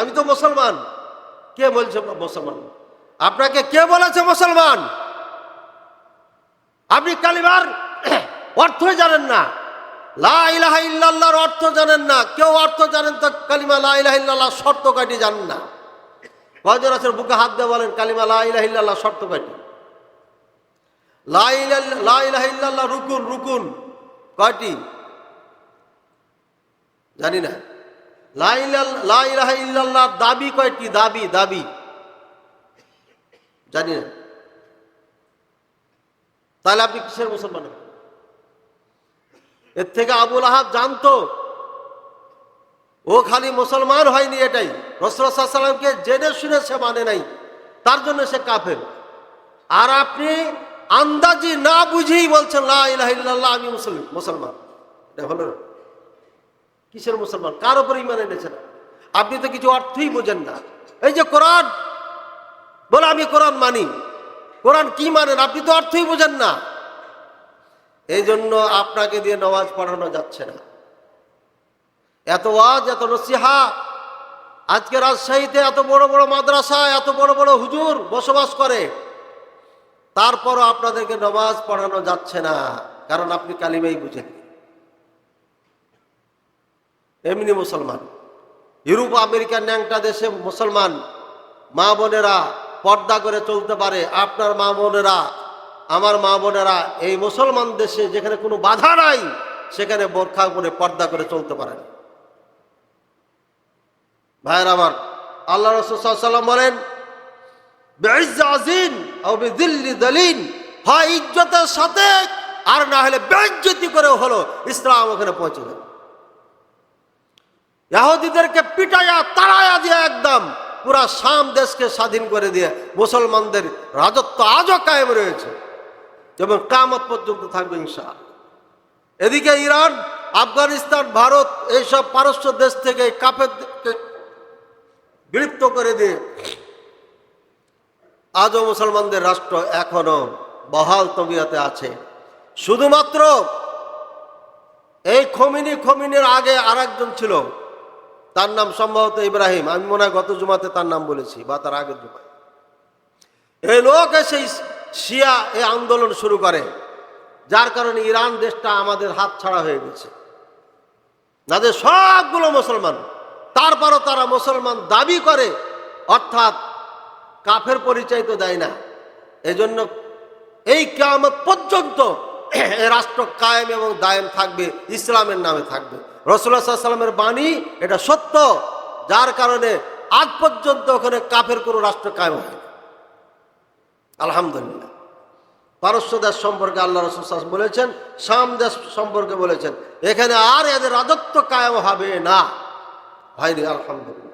আমি তো মুসলমান। কে বলছে মুসলমান? আপনাকে কে বলেছে মুসলমান? আপনি অর্থই জানেন না। লা ইলাহা অর্থ জানেন না। কেউ অর্থ জানেন তো কালিমা লা ইলাহা শর্ত কাটি জানেন না? আছেন, বুকে হাত দিয়ে বলেন, কালিমা লা ইলাহা শর্ত কাটি লা ইলাহা, লা রুকুন রুকুন কয়টি? জানি না। দাবি কয়টি দাবি দাবি। জানি না। তাহলে আপনি কিসের মুসলমান? এর থেকে আবুল আহাব জানতো, ও খালি মুসলমান হয়নি এটাই। রসুলামকে জেনে শুনে সে মানে নাই। তার জন্য সে কাফের। আর আপনি আন্দাজি না বুঝেই বলছেন আমি মুসলিম, মুসলমান। এটা হলো না। কিসের মুসলমান? কার উপর ইমান এনেছেন? আপনি তো কিছু অর্থই বোঝেন না। এই যে কোরআন, বলে আমি কোরআন মানি। কোরআন কি মানেন? আপনি তো অর্থই বোঝেন না। এই জন্য আপনাকে দিয়ে নামাজ পড়ানো যাচ্ছে না। এত ওয়াজ, এত নসিহা। আজকে রাজশাহীতে এত বড় বড় মাদ্রাসা, এত বড় বড় হুজুর বসবাস করে। তারপরও আপনাদেরকে নামাজ পড়ানো যাচ্ছে না, কারণ আপনি কালিমাই বুঝেন এমনি মুসলমান। ইউরোপ আমেরিকার ন্যাংটা দেশে মুসলমান। মা বোনেরা পর্দা করে চলতে পারে। আপনার মা বোনেরা, আমার মা বোনেরা, এই মুসলমান দেশে যেখানে কোনো বাধা নাই, সেখানে বোরখা করে পর্দা করে চলতে পারেন। ভাইয়ের আমার, আল্লাহ রসুল্লাম বলেন ইজ্জতের সাথে, আর না হলে বেজ্জতি করে হলো ইসলাম ওখানে পৌঁছে যাবে। ইহুদিদেরকে পিটাইয়া, তাড়াইয়া দিয়ে একদম পুরা শাম দেশকে স্বাধীন করে দিয়ে মুসলমানদের রাজত্ব আজও কায়েম রয়েছে। এবং কামত পর্যন্ত থাকবে ইনশা এদিকে ইরান, আফগানিস্তান, ভারত এইসব পারস্য দেশ থেকে কাপের বিলুপ্ত করে দিয়ে আজও মুসলমানদের রাষ্ট্র এখনও বহাল তবিয়াতে আছে। শুধুমাত্র এই খমিনি খমিনের আগে আরেকজন ছিল তার নাম সম্ভবত ইব্রাহিম। আমি মনে হয় গত জুমাতে তার নাম বলেছি বা তার আগের জুমায়। এই লোক এসে শিয়া এই আন্দোলন শুরু করে, যার কারণে ইরান দেশটা আমাদের হাত ছাড়া হয়ে গেছে। তাদের সবগুলো মুসলমান, তারপরও তারা মুসলমান দাবি করে, অর্থাৎ কাফের পরিচয় তো দেয় না। এজন্য এই কেয়ামত পর্যন্ত এ রাষ্ট্র কায়েম এবং দায়েম থাকবে, ইসলামের নামে থাকবে। রসুল্লাহ সাল্লামের বাণী, এটা সত্য। যার কারণে আগ পর্যন্ত ওখানে কাফের কোনো রাষ্ট্র কায়ম হয় আলহামদুলিল্লাহ। পারস্য দেশ সম্পর্কে আল্লাহ রসুল বলেছেন, শাম দেশ সম্পর্কে বলেছেন। এখানে আর এদের রাজত্ব কায়ম হবে না। হয়নি, আলহামদুলিল্লাহ।